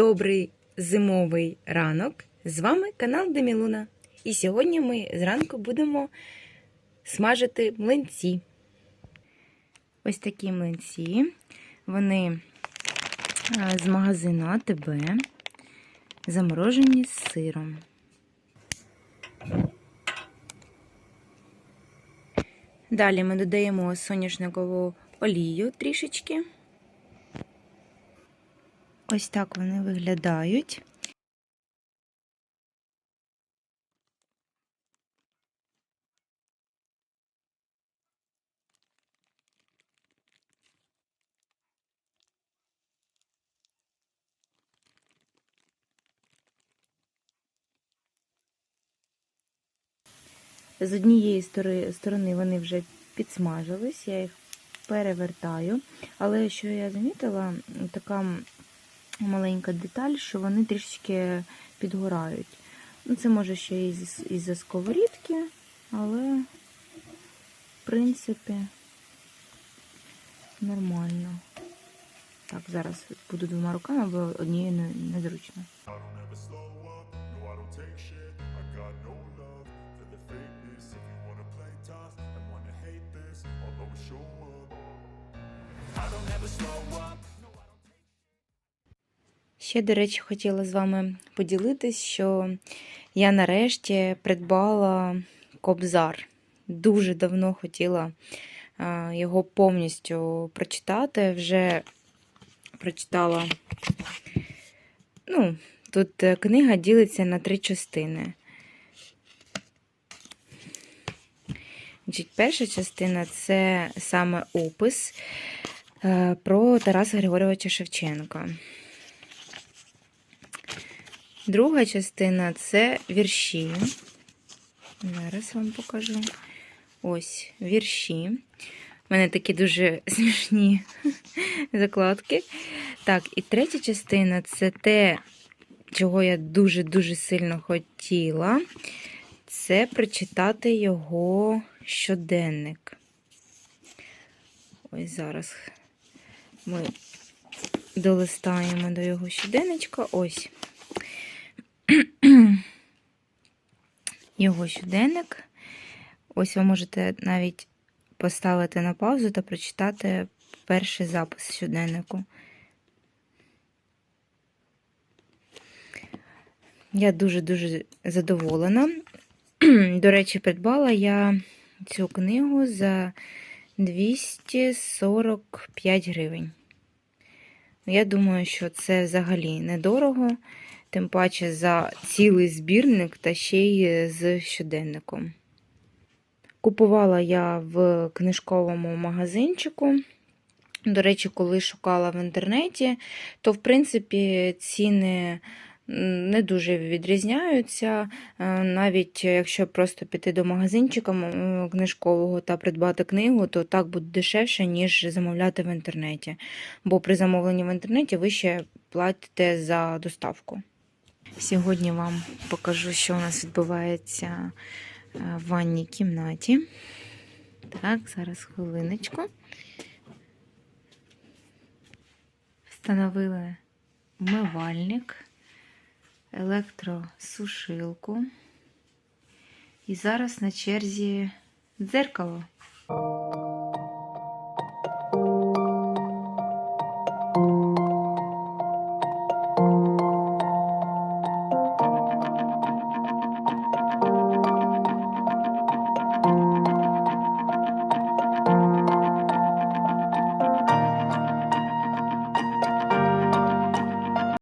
Добрий зимовий ранок! З вами канал Демілуна. І сьогодні ми зранку будемо смажити млинці. Ось такі млинці. Вони з магазину АТБ, заморожені з сиром. Далі ми додаємо соняшникову олію трішечки. Ось так вони виглядають. З однієї сторони вони вже підсмажились, я їх перевертаю. Але що я замітила, така маленька деталь, що вони трішечки підгорають. Ну, Це може ще із- із-за сковорідки, але, в принципі, нормально. Так, зараз буду двома руками, бо однією не- незручно. I don't ever slow up, Ще, до речі, хотіла з вами поділитись, що я нарешті придбала кобзар. Дуже давно хотіла його повністю прочитати. Вже прочитала. Ну, тут е, книга ділиться на три частини. Значить, перша частина це саме опис е, про Тараса Григорьовича Шевченка. Друга частина це вірші. Зараз вам покажу. Ось вірші. У мене такі дуже смішні закладки. Так, і третя частина це те, чого я дуже-дуже сильно хотіла. Це прочитати його щоденник. Ось зараз ми долистаємо до його щоденничка. Ось. Його щоденник. Ось ви можете навіть поставити на паузу та прочитати перший запис щоденнику. Я дуже-дуже задоволена. До речі, придбала я цю книгу за 245 гривень. Я думаю, що це взагалі недорого, тим паче за цілий збірник та ще й з щоденником. Купувала я в книжковому магазинчику. До речі, коли шукала в інтернеті, то в принципі ціни не дуже відрізняються. Е, Навіть якщо просто піти до магазинчика книжкового та придбати книгу, то так буде дешевше, ніж замовляти в інтернеті. Бо при замовленні в інтернеті ви ще платите за доставку. Сьогодні вам покажу, що у нас відбувається е, в ванній кімнаті. Так, зараз хвилиночку. Встановили вмивальник, електросушилку. І зараз на черзі дзеркало.